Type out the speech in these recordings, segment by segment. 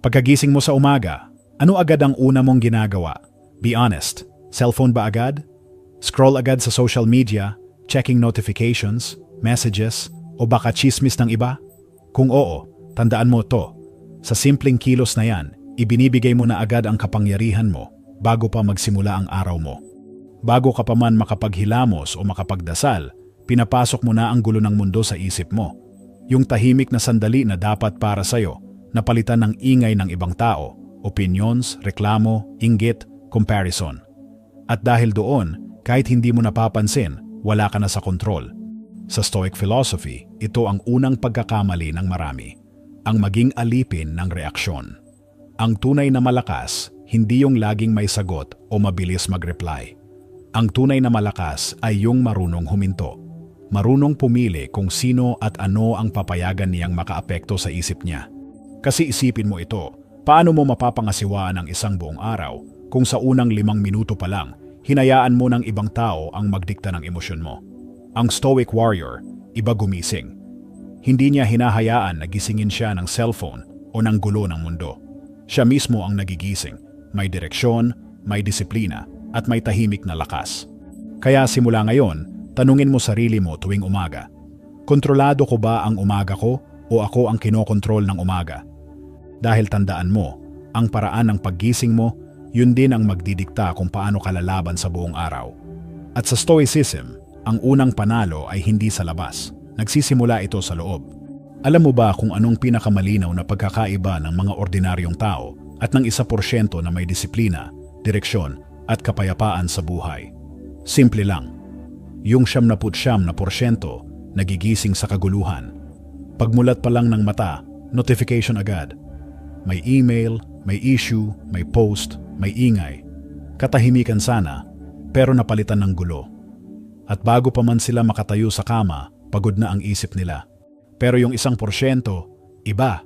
Pagkagising mo sa umaga, ano agad ang una mong ginagawa? Be honest. Cellphone ba agad? Scroll agad sa social media, checking notifications, messages, o baka chismis ng iba? Kung oo, tandaan mo to. Sa simpleng kilos na yan, ibinibigay mo na agad ang kapangyarihan mo bago pa magsimula ang araw mo. Bago ka pa man makapaghilamos o makapagdasal, pinapasok mo na ang gulo ng mundo sa isip mo. Yung tahimik na sandali na dapat para sa'yo, napalitan ng ingay ng ibang tao, opinions, reklamo, inggit, comparison. At dahil doon, kahit hindi mo napapansin, wala ka na sa kontrol. Sa Stoic philosophy, ito ang unang pagkakamali ng marami, ang maging alipin ng reaksyon. Ang tunay na malakas, hindi yung laging may sagot o mabilis mag-reply. Ang tunay na malakas ay yung marunong huminto. Marunong pumili kung sino at ano ang papayagan niyang makaapekto sa isip niya. Kasi isipin mo ito, paano mo mapapangasiwaan ang isang buong araw kung sa unang limang minuto pa lang, hinayaan mo ng ibang tao ang magdikta ng emosyon mo. Ang stoic warrior, iba gumising. Hindi niya hinahayaan na gisingin siya ng cellphone o ng gulo ng mundo. Siya mismo ang nagigising, may direksyon, may disiplina, at may tahimik na lakas. Kaya simula ngayon, tanungin mo sarili mo tuwing umaga. Kontrolado ko ba ang umaga ko o ako ang kinokontrol ng umaga? Dahil tandaan mo, ang paraan ng paggising mo, yun din ang magdidikta kung paano ka lalaban sa buong araw. At sa Stoicism, ang unang panalo ay hindi sa labas. Nagsisimula ito sa loob. Alam mo ba kung anong pinakamalinaw na pagkakaiba ng mga ordinaryong tao at ng isa porsyento na may disiplina, direksyon at kapayapaan sa buhay. Simple lang. Yung siyam na putsyam na porsyento nagigising sa kaguluhan. Pagmulat pa lang ng mata, notification agad. May email, may issue, may post, may ingay. Katahimikan sana, pero napalitan ng gulo. At bago pa man sila makatayo sa kama, pagod na ang isip nila. Pero yung isang porsyento, iba.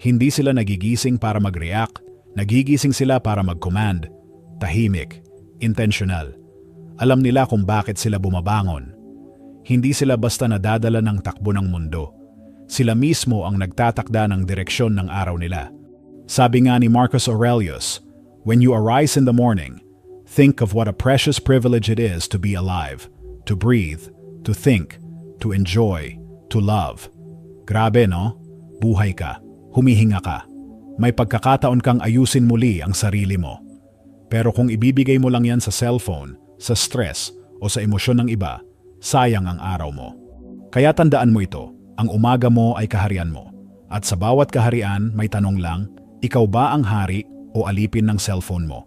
Hindi sila nagigising para mag-react, nagigising sila para mag-command, tahimik, intentional. Alam nila kung bakit sila bumabangon. Hindi sila basta nadadala ng takbo ng mundo. Sila mismo ang nagtatakda ng direksyon ng araw nila. Sabi nga ni Marcus Aurelius, When you arise in the morning, think of what a precious privilege it is to be alive, to breathe, to think, to enjoy, to love. Grabe no? Buhay ka, humihinga ka. May pagkakataon kang ayusin muli ang sarili mo. Pero kung ibibigay mo lang yan sa cellphone, sa stress, o sa emosyon ng iba, sayang ang araw mo. Kaya tandaan mo ito, ang umaga mo ay kaharian mo. At sa bawat kaharian, may tanong lang, ikaw ba ang hari o alipin ng cellphone mo?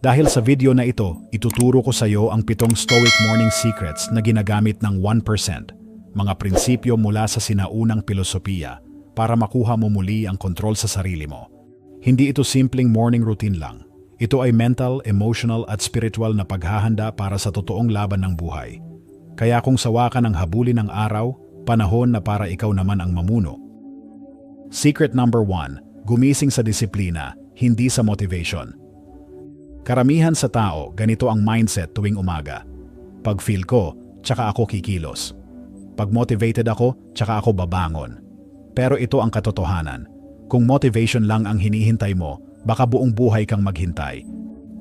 Dahil sa video na ito, ituturo ko sa iyo ang pitong Stoic Morning Secrets na ginagamit ng 1%, mga prinsipyo mula sa sinaunang filosofiya para makuha mo muli ang kontrol sa sarili mo. Hindi ito simpleng morning routine lang. Ito ay mental, emotional at spiritual na paghahanda para sa totoong laban ng buhay. Kaya kung sawa ka ng habulin ng araw, panahon na para ikaw naman ang mamuno. Secret number 1, gumising sa disiplina, hindi sa motivation. Karamihan sa tao, ganito ang mindset tuwing umaga. Pag feel ko, tsaka ako kikilos. Pag motivated ako, tsaka ako babangon. Pero ito ang katotohanan. Kung motivation lang ang hinihintay mo, baka buong buhay kang maghintay.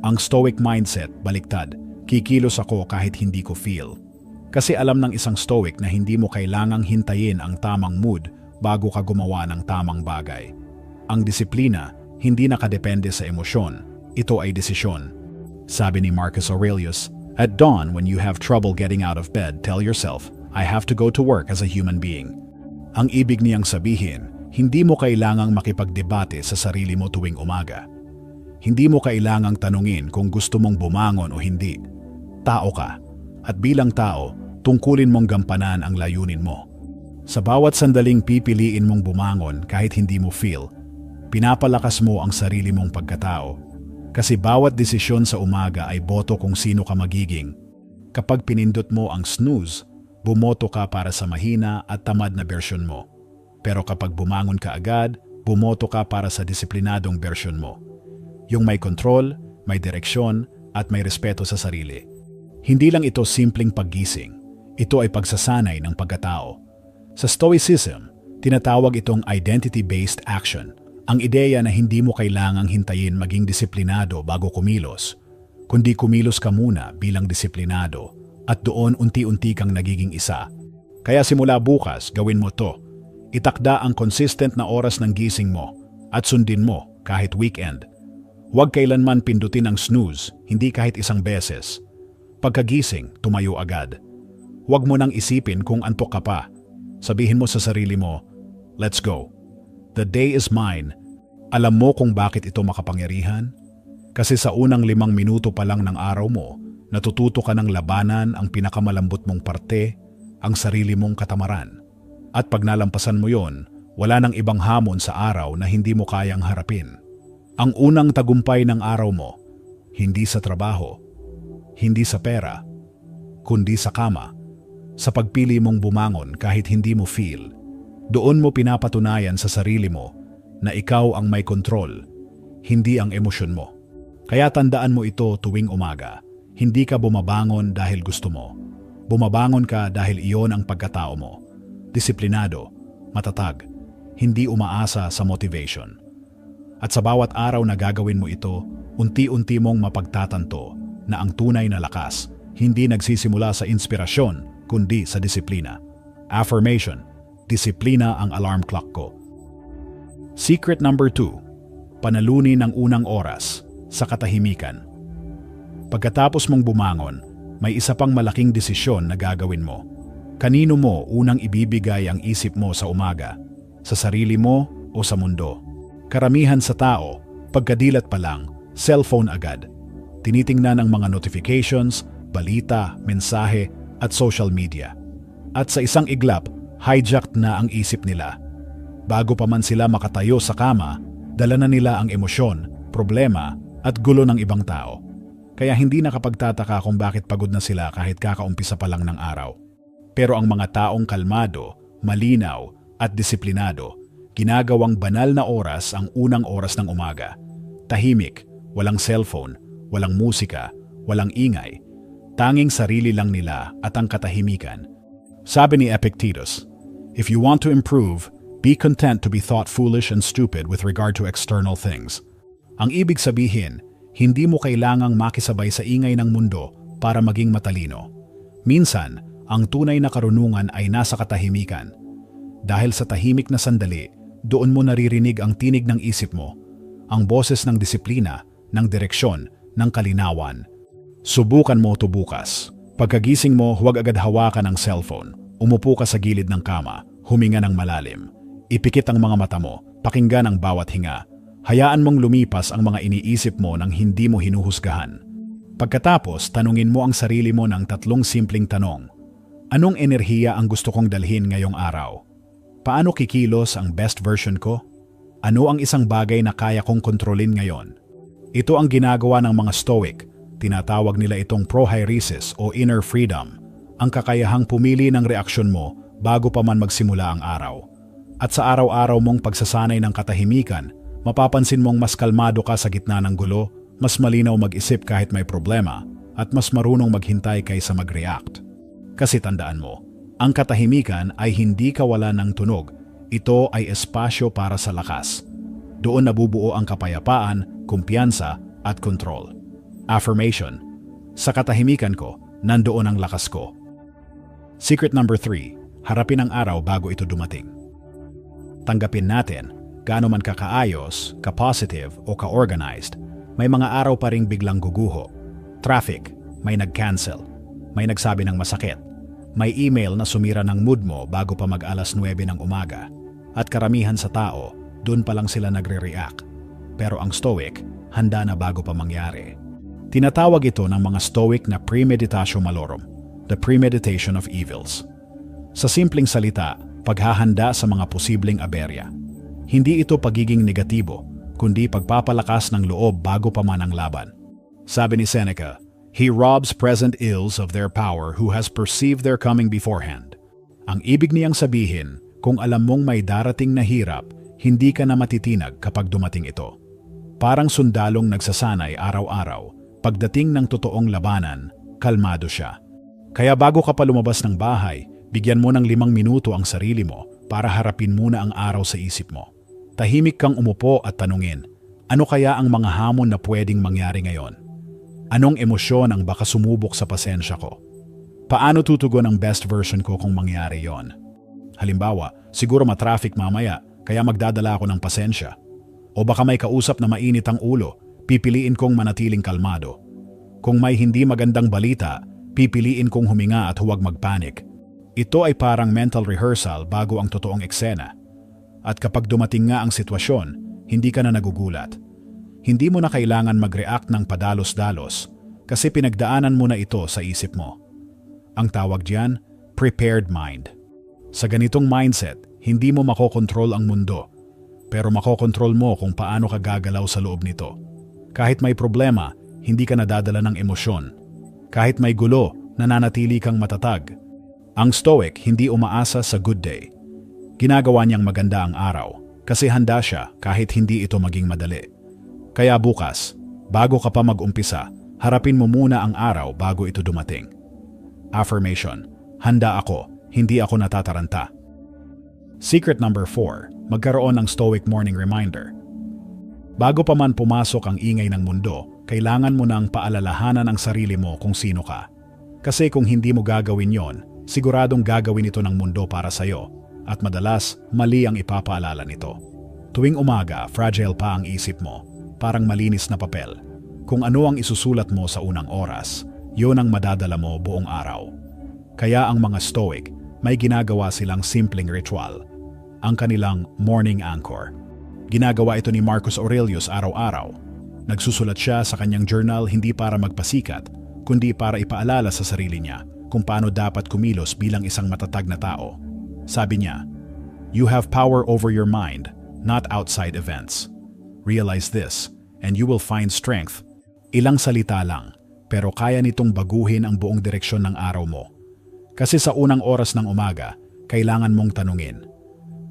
Ang stoic mindset, baliktad, kikilos ako kahit hindi ko feel. Kasi alam ng isang stoic na hindi mo kailangang hintayin ang tamang mood bago ka gumawa ng tamang bagay. Ang disiplina, hindi nakadepende sa emosyon. Ito ay desisyon. Sabi ni Marcus Aurelius, At dawn, when you have trouble getting out of bed, tell yourself, I have to go to work as a human being. Ang ibig niyang sabihin, hindi mo kailangang makipagdebate sa sarili mo tuwing umaga. Hindi mo kailangang tanungin kung gusto mong bumangon o hindi. Tao ka, at bilang tao, tungkulin mong gampanan ang layunin mo. Sa bawat sandaling pipiliin mong bumangon kahit hindi mo feel, pinapalakas mo ang sarili mong pagkatao. Kasi bawat desisyon sa umaga ay boto kung sino ka magiging. Kapag pinindot mo ang snooze, bumoto ka para sa mahina at tamad na bersyon mo. Pero kapag bumangon ka agad, bumoto ka para sa disiplinadong bersyon mo. Yung may kontrol, may direksyon, at may respeto sa sarili. Hindi lang ito simpleng paggising. Ito ay pagsasanay ng pagkatao. Sa Stoicism, tinatawag itong identity-based action. Ang ideya na hindi mo kailangang hintayin maging disiplinado bago kumilos, kundi kumilos ka muna bilang disiplinado at doon unti-unti kang nagiging isa. Kaya simula bukas, gawin mo to. Itakda ang consistent na oras ng gising mo at sundin mo kahit weekend. Huwag kailanman pindutin ang snooze, hindi kahit isang beses. Pagkagising, tumayo agad. Huwag mo nang isipin kung antok ka pa. Sabihin mo sa sarili mo, let's go. The day is mine. Alam mo kung bakit ito makapangyarihan? Kasi sa unang limang minuto pa lang ng araw mo, natututo ka ng labanan ang pinakamalambot mong parte, ang sarili mong katamaran. At pag nalampasan mo yon, wala nang ibang hamon sa araw na hindi mo kayang harapin. Ang unang tagumpay ng araw mo, hindi sa trabaho, hindi sa pera, kundi sa kama, sa pagpili mong bumangon kahit hindi mo feel, doon mo pinapatunayan sa sarili mo na ikaw ang may kontrol, hindi ang emosyon mo. Kaya tandaan mo ito tuwing umaga. Hindi ka bumabangon dahil gusto mo. Bumabangon ka dahil iyon ang pagkatao mo. Disiplinado, matatag, hindi umaasa sa motivation. At sa bawat araw na gagawin mo ito, unti-unti mong mapagtatanto na ang tunay na lakas hindi nagsisimula sa inspirasyon kundi sa disiplina. Affirmation, disiplina ang alarm clock ko. Secret number 2, panalunin ng unang oras sa katahimikan. Pagkatapos mong bumangon, may isa pang malaking desisyon na gagawin mo. Kanino mo unang ibibigay ang isip mo sa umaga? Sa sarili mo o sa mundo? Karamihan sa tao, pagkadilat pa lang, cellphone agad. Tinitingnan ang mga notifications, balita, mensahe at social media. At sa isang iglap, hijacked na ang isip nila. Bago pa man sila makatayo sa kama, dala na nila ang emosyon, problema at gulo ng ibang tao. Kaya hindi nakapagtataka kung bakit pagod na sila kahit kakaumpisa pa lang ng araw. Pero ang mga taong kalmado, malinaw at disiplinado, ginagawang banal na oras ang unang oras ng umaga. Tahimik, walang cellphone, walang musika, walang ingay. Tanging sarili lang nila at ang katahimikan. Sabi ni Epictetus, If you want to improve, be content to be thought foolish and stupid with regard to external things. Ang ibig sabihin, hindi mo kailangang makisabay sa ingay ng mundo para maging matalino. Minsan, ang tunay na karunungan ay nasa katahimikan. Dahil sa tahimik na sandali, doon mo naririnig ang tinig ng isip mo, ang boses ng disiplina, ng direksyon, ng kalinawan. Subukan mo ito bukas. Pagkagising mo, huwag agad hawakan ang cellphone. Umupo ka sa gilid ng kama huminga ng malalim. Ipikit ang mga mata mo, pakinggan ang bawat hinga. Hayaan mong lumipas ang mga iniisip mo nang hindi mo hinuhusgahan. Pagkatapos, tanungin mo ang sarili mo ng tatlong simpleng tanong. Anong enerhiya ang gusto kong dalhin ngayong araw? Paano kikilos ang best version ko? Ano ang isang bagay na kaya kong kontrolin ngayon? Ito ang ginagawa ng mga Stoic. Tinatawag nila itong prohairesis o inner freedom, ang kakayahang pumili ng reaksyon mo bago pa man magsimula ang araw. At sa araw-araw mong pagsasanay ng katahimikan, mapapansin mong mas kalmado ka sa gitna ng gulo, mas malinaw mag-isip kahit may problema, at mas marunong maghintay kaysa mag-react. Kasi tandaan mo, ang katahimikan ay hindi kawalan ng tunog, ito ay espasyo para sa lakas. Doon nabubuo ang kapayapaan, kumpiyansa, at control. Affirmation, sa katahimikan ko, nandoon ang lakas ko. Secret number 3, harapin ang araw bago ito dumating. Tanggapin natin, gaano man kakaayos, ka-positive o ka-organized, may mga araw pa ring biglang guguho. Traffic, may nag-cancel, may nagsabi ng masakit, may email na sumira ng mood mo bago pa mag alas 9 ng umaga, at karamihan sa tao, dun pa lang sila nagre-react. Pero ang stoic, handa na bago pa mangyari. Tinatawag ito ng mga stoic na premeditatio malorum, the premeditation of evils. Sa simpleng salita, paghahanda sa mga posibleng aberya. Hindi ito pagiging negatibo, kundi pagpapalakas ng loob bago pa man ang laban. Sabi ni Seneca, He robs present ills of their power who has perceived their coming beforehand. Ang ibig niyang sabihin, kung alam mong may darating na hirap, hindi ka na matitinag kapag dumating ito. Parang sundalong nagsasanay araw-araw, pagdating ng totoong labanan, kalmado siya. Kaya bago ka pa lumabas ng bahay, Bigyan mo ng limang minuto ang sarili mo para harapin muna ang araw sa isip mo. Tahimik kang umupo at tanungin, ano kaya ang mga hamon na pwedeng mangyari ngayon? Anong emosyon ang baka sumubok sa pasensya ko? Paano tutugon ang best version ko kung mangyari yon? Halimbawa, siguro matraffic mamaya, kaya magdadala ako ng pasensya. O baka may kausap na mainit ang ulo, pipiliin kong manatiling kalmado. Kung may hindi magandang balita, pipiliin kong huminga at huwag magpanik. Ito ay parang mental rehearsal bago ang totoong eksena. At kapag dumating nga ang sitwasyon, hindi ka na nagugulat. Hindi mo na kailangan mag-react ng padalos-dalos kasi pinagdaanan mo na ito sa isip mo. Ang tawag diyan, prepared mind. Sa ganitong mindset, hindi mo makokontrol ang mundo, pero makokontrol mo kung paano ka gagalaw sa loob nito. Kahit may problema, hindi ka nadadala ng emosyon. Kahit may gulo, nananatili kang matatag. Ang Stoic hindi umaasa sa good day Ginagawa niyang maganda ang araw kasi handa siya kahit hindi ito maging madali. Kaya bukas, bago ka pa mag-umpisa, harapin mo muna ang araw bago ito dumating. Affirmation, handa ako, hindi ako natataranta. Secret number 4, magkaroon ng stoic morning reminder. Bago pa man pumasok ang ingay ng mundo, kailangan mo nang paalalahanan ang sarili mo kung sino ka. Kasi kung hindi mo gagawin yon, siguradong gagawin ito ng mundo para sa'yo at madalas mali ang ipapaalala nito. Tuwing umaga, fragile pa ang isip mo, parang malinis na papel. Kung ano ang isusulat mo sa unang oras, yon ang madadala mo buong araw. Kaya ang mga Stoic, may ginagawa silang simpleng ritual, ang kanilang morning anchor. Ginagawa ito ni Marcus Aurelius araw-araw. Nagsusulat siya sa kanyang journal hindi para magpasikat, kundi para ipaalala sa sarili niya kung paano dapat kumilos bilang isang matatag na tao. Sabi niya, You have power over your mind, not outside events. Realize this, and you will find strength. Ilang salita lang, pero kaya nitong baguhin ang buong direksyon ng araw mo. Kasi sa unang oras ng umaga, kailangan mong tanungin,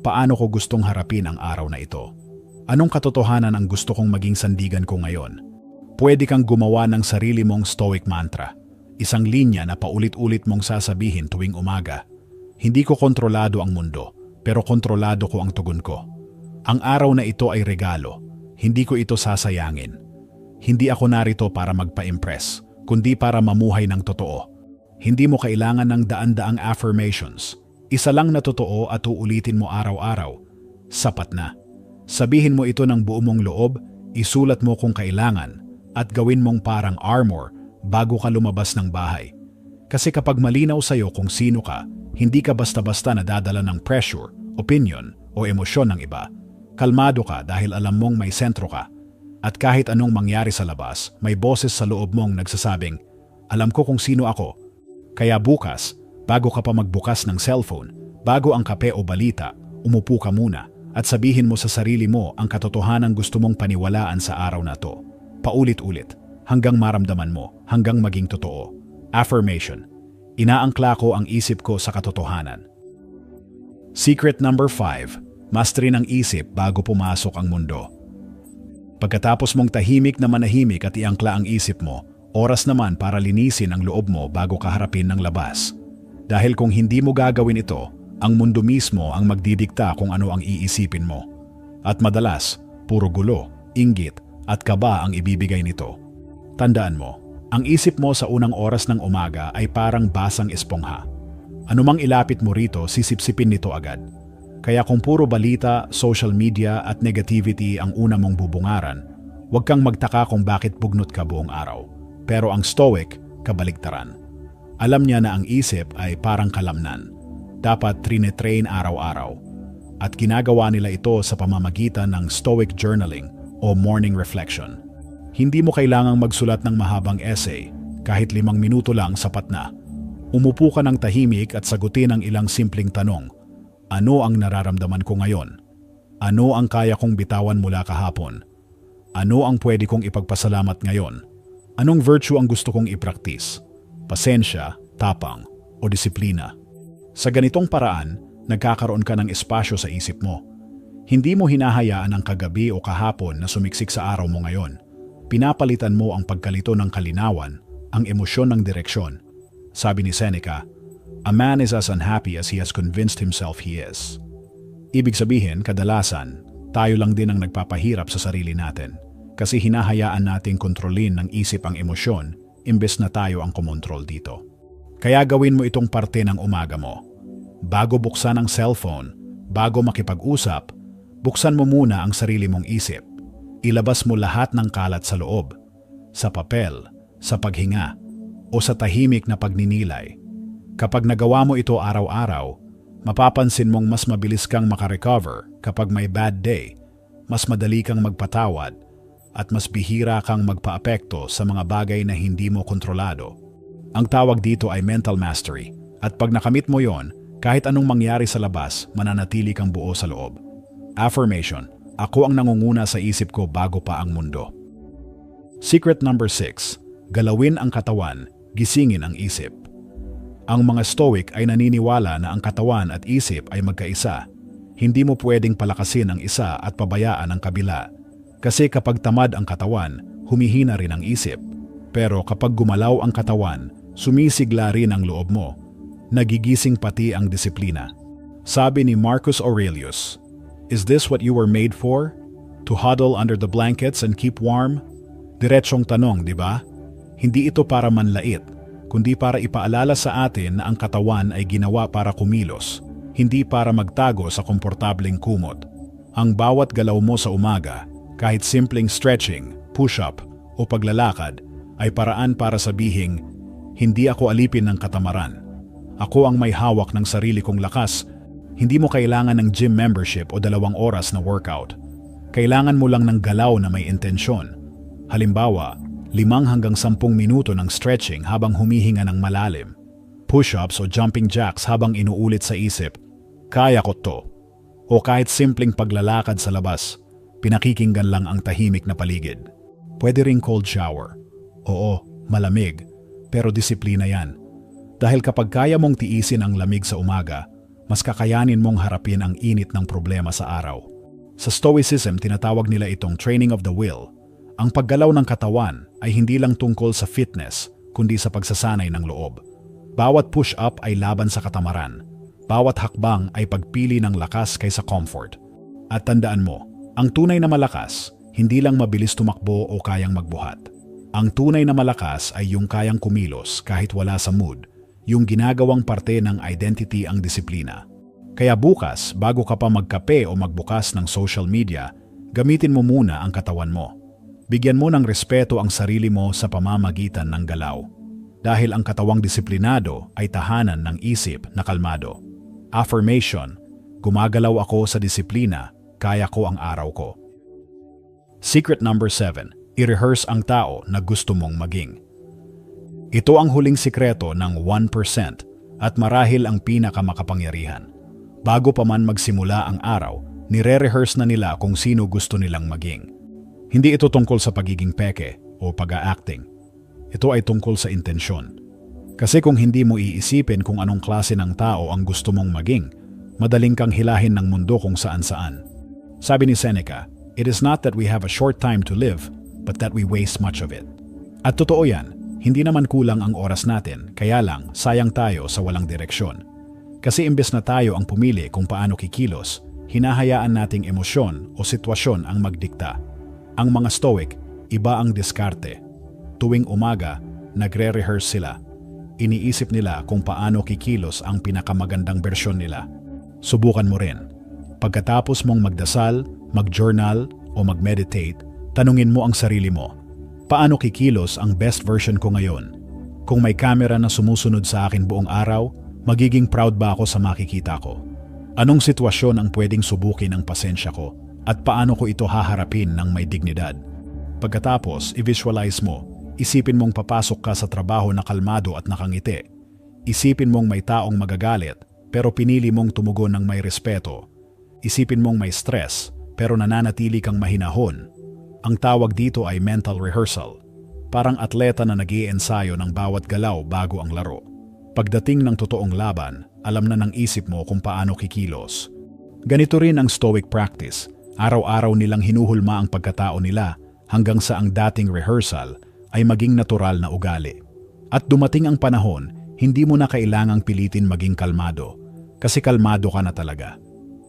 paano ko gustong harapin ang araw na ito? Anong katotohanan ang gusto kong maging sandigan ko ngayon? Pwede kang gumawa ng sarili mong stoic mantra, isang linya na paulit-ulit mong sasabihin tuwing umaga hindi ko kontrolado ang mundo, pero kontrolado ko ang tugon ko. Ang araw na ito ay regalo. Hindi ko ito sasayangin. Hindi ako narito para magpa-impress, kundi para mamuhay ng totoo. Hindi mo kailangan ng daan-daang affirmations. Isa lang na totoo at uulitin mo araw-araw. Sapat na. Sabihin mo ito ng buo mong loob, isulat mo kung kailangan, at gawin mong parang armor bago ka lumabas ng bahay. Kasi kapag malinaw sa'yo kung sino ka, hindi ka basta-basta nadadala ng pressure, opinion o emosyon ng iba. Kalmado ka dahil alam mong may sentro ka. At kahit anong mangyari sa labas, may boses sa loob mong nagsasabing, alam ko kung sino ako. Kaya bukas, bago ka pa magbukas ng cellphone, bago ang kape o balita, umupo ka muna at sabihin mo sa sarili mo ang katotohanan gusto mong paniwalaan sa araw na to. Paulit-ulit, hanggang maramdaman mo, hanggang maging totoo. Affirmation Inaangkla ko ang isip ko sa katotohanan. Secret number 5. Mastery ng isip bago pumasok ang mundo. Pagkatapos mong tahimik na manahimik at iangkla ang isip mo, oras naman para linisin ang loob mo bago kaharapin ng labas. Dahil kung hindi mo gagawin ito, ang mundo mismo ang magdidikta kung ano ang iisipin mo. At madalas, puro gulo, inggit at kaba ang ibibigay nito. Tandaan mo, ang isip mo sa unang oras ng umaga ay parang basang espongha. Anumang ilapit mo rito, sisipsipin nito agad. Kaya kung puro balita, social media at negativity ang una mong bubungaran, huwag kang magtaka kung bakit bugnot ka buong araw. Pero ang stoic, kabaligtaran. Alam niya na ang isip ay parang kalamnan. Dapat trinetrain araw-araw. At ginagawa nila ito sa pamamagitan ng stoic journaling o morning reflection. Hindi mo kailangang magsulat ng mahabang essay, kahit limang minuto lang sapat na. Umupo ka ng tahimik at sagutin ang ilang simpleng tanong. Ano ang nararamdaman ko ngayon? Ano ang kaya kong bitawan mula kahapon? Ano ang pwede kong ipagpasalamat ngayon? Anong virtue ang gusto kong ipraktis? Pasensya, tapang, o disiplina? Sa ganitong paraan, nagkakaroon ka ng espasyo sa isip mo. Hindi mo hinahayaan ang kagabi o kahapon na sumiksik sa araw mo ngayon pinapalitan mo ang pagkalito ng kalinawan, ang emosyon ng direksyon. Sabi ni Seneca, A man is as unhappy as he has convinced himself he is. Ibig sabihin, kadalasan, tayo lang din ang nagpapahirap sa sarili natin kasi hinahayaan nating kontrolin ng isip ang emosyon imbes na tayo ang kumontrol dito. Kaya gawin mo itong parte ng umaga mo. Bago buksan ang cellphone, bago makipag-usap, buksan mo muna ang sarili mong isip. Ilabas mo lahat ng kalat sa loob, sa papel, sa paghinga, o sa tahimik na pagninilay. Kapag nagawa mo ito araw-araw, mapapansin mong mas mabilis kang makarecover kapag may bad day, mas madali kang magpatawad, at mas bihira kang magpaapekto sa mga bagay na hindi mo kontrolado. Ang tawag dito ay mental mastery at pag nakamit mo yon, kahit anong mangyari sa labas, mananatili kang buo sa loob. Affirmation, ako ang nangunguna sa isip ko bago pa ang mundo. Secret number 6, galawin ang katawan, gisingin ang isip. Ang mga stoic ay naniniwala na ang katawan at isip ay magkaisa. Hindi mo pwedeng palakasin ang isa at pabayaan ang kabila. Kasi kapag tamad ang katawan, humihina rin ang isip. Pero kapag gumalaw ang katawan, sumisigla rin ang loob mo. Nagigising pati ang disiplina. Sabi ni Marcus Aurelius, Is this what you were made for? To huddle under the blankets and keep warm? Diretsyong tanong, di ba? Hindi ito para manlait, kundi para ipaalala sa atin na ang katawan ay ginawa para kumilos, hindi para magtago sa komportableng kumot. Ang bawat galaw mo sa umaga, kahit simpleng stretching, push-up o paglalakad, ay paraan para sabihing hindi ako alipin ng katamaran. Ako ang may hawak ng sarili kong lakas. Hindi mo kailangan ng gym membership o dalawang oras na workout. Kailangan mo lang ng galaw na may intensyon. Halimbawa, limang hanggang sampung minuto ng stretching habang humihinga ng malalim. Push-ups o jumping jacks habang inuulit sa isip, kaya ko to. O kahit simpleng paglalakad sa labas, pinakikinggan lang ang tahimik na paligid. Pwede ring cold shower. Oo, malamig, pero disiplina yan. Dahil kapag kaya mong tiisin ang lamig sa umaga, mas kakayanin mong harapin ang init ng problema sa araw. Sa Stoicism, tinatawag nila itong training of the will. Ang paggalaw ng katawan ay hindi lang tungkol sa fitness, kundi sa pagsasanay ng loob. Bawat push-up ay laban sa katamaran. Bawat hakbang ay pagpili ng lakas kaysa comfort. At tandaan mo, ang tunay na malakas, hindi lang mabilis tumakbo o kayang magbuhat ang tunay na malakas ay yung kayang kumilos kahit wala sa mood, yung ginagawang parte ng identity ang disiplina. Kaya bukas, bago ka pa magkape o magbukas ng social media, gamitin mo muna ang katawan mo. Bigyan mo ng respeto ang sarili mo sa pamamagitan ng galaw. Dahil ang katawang disiplinado ay tahanan ng isip na kalmado. Affirmation, gumagalaw ako sa disiplina, kaya ko ang araw ko. Secret number 7 i-rehearse ang tao na gusto mong maging. Ito ang huling sikreto ng 1% at marahil ang pinakamakapangyarihan. Bago pa man magsimula ang araw, nire-rehearse na nila kung sino gusto nilang maging. Hindi ito tungkol sa pagiging peke o pag-acting. Ito ay tungkol sa intensyon. Kasi kung hindi mo iisipin kung anong klase ng tao ang gusto mong maging, madaling kang hilahin ng mundo kung saan-saan. Sabi ni Seneca, It is not that we have a short time to live, but that we waste much of it. At totoo yan, hindi naman kulang ang oras natin, kaya lang sayang tayo sa walang direksyon. Kasi imbes na tayo ang pumili kung paano kikilos, hinahayaan nating emosyon o sitwasyon ang magdikta. Ang mga stoic, iba ang diskarte. Tuwing umaga, nagre-rehearse sila. Iniisip nila kung paano kikilos ang pinakamagandang bersyon nila. Subukan mo rin. Pagkatapos mong magdasal, mag-journal o mag-meditate, Tanungin mo ang sarili mo, paano kikilos ang best version ko ngayon? Kung may camera na sumusunod sa akin buong araw, magiging proud ba ako sa makikita ko? Anong sitwasyon ang pwedeng subukin ang pasensya ko at paano ko ito haharapin ng may dignidad? Pagkatapos, i-visualize mo, isipin mong papasok ka sa trabaho na kalmado at nakangiti. Isipin mong may taong magagalit pero pinili mong tumugon ng may respeto. Isipin mong may stress pero nananatili kang mahinahon ang tawag dito ay mental rehearsal. Parang atleta na nag ensayo ng bawat galaw bago ang laro. Pagdating ng totoong laban, alam na ng isip mo kung paano kikilos. Ganito rin ang stoic practice. Araw-araw nilang hinuhulma ang pagkatao nila hanggang sa ang dating rehearsal ay maging natural na ugali. At dumating ang panahon, hindi mo na kailangang pilitin maging kalmado kasi kalmado ka na talaga.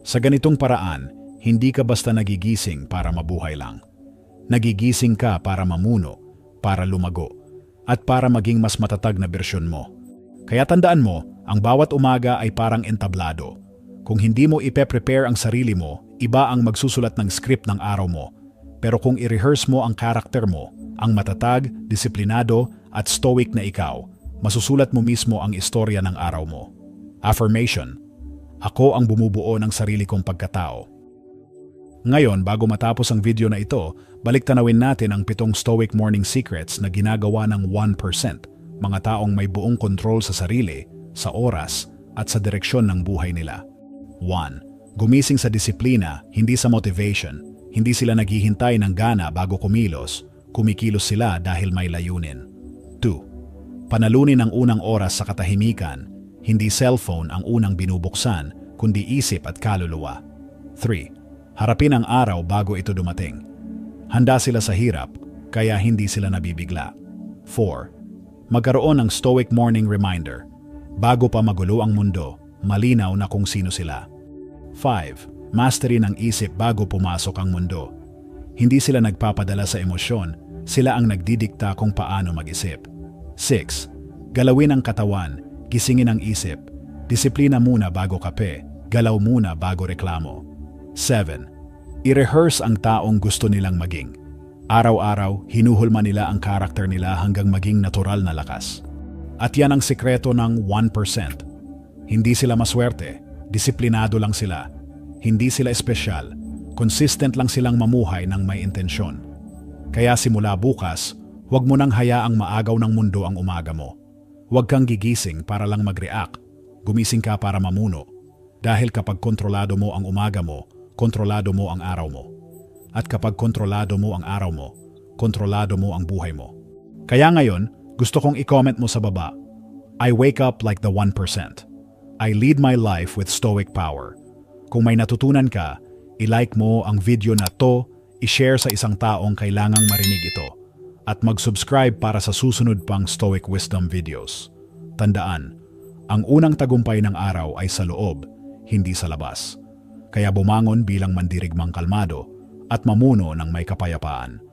Sa ganitong paraan, hindi ka basta nagigising para mabuhay lang. Nagigising ka para mamuno, para lumago, at para maging mas matatag na bersyon mo. Kaya tandaan mo, ang bawat umaga ay parang entablado. Kung hindi mo ipe-prepare ang sarili mo, iba ang magsusulat ng script ng araw mo. Pero kung i-rehearse mo ang karakter mo, ang matatag, disiplinado, at stoic na ikaw, masusulat mo mismo ang istorya ng araw mo. Affirmation Ako ang bumubuo ng sarili kong pagkatao. Ngayon, bago matapos ang video na ito, balik natin ang pitong Stoic Morning Secrets na ginagawa ng 1%, mga taong may buong kontrol sa sarili, sa oras, at sa direksyon ng buhay nila. 1. Gumising sa disiplina, hindi sa motivation. Hindi sila naghihintay ng gana bago kumilos, kumikilos sila dahil may layunin. 2. Panalunin ang unang oras sa katahimikan, hindi cellphone ang unang binubuksan, kundi isip at kaluluwa. 3 Harapin ang araw bago ito dumating. Handa sila sa hirap, kaya hindi sila nabibigla. 4. Magkaroon ng stoic morning reminder. Bago pa magulo ang mundo, malinaw na kung sino sila. 5. Mastery ng isip bago pumasok ang mundo. Hindi sila nagpapadala sa emosyon, sila ang nagdidikta kung paano mag-isip. 6. Galawin ang katawan, gisingin ang isip. Disiplina muna bago kape, galaw muna bago reklamo. 7. I-rehearse ang taong gusto nilang maging. Araw-araw, hinuhulma nila ang karakter nila hanggang maging natural na lakas. At yan ang sikreto ng 1%. Hindi sila maswerte, disiplinado lang sila. Hindi sila espesyal, consistent lang silang mamuhay ng may intensyon. Kaya simula bukas, huwag mo nang hayaang maagaw ng mundo ang umaga mo. Huwag kang gigising para lang mag-react. Gumising ka para mamuno. Dahil kapag kontrolado mo ang umaga mo, kontrolado mo ang araw mo. At kapag kontrolado mo ang araw mo, kontrolado mo ang buhay mo. Kaya ngayon, gusto kong i-comment mo sa baba, I wake up like the 1%. I lead my life with stoic power. Kung may natutunan ka, i-like mo ang video na to, i-share sa isang taong kailangang marinig ito, at mag-subscribe para sa susunod pang Stoic Wisdom videos. Tandaan, ang unang tagumpay ng araw ay sa loob, hindi sa labas kaya bumangon bilang mandirigmang kalmado at mamuno ng may kapayapaan.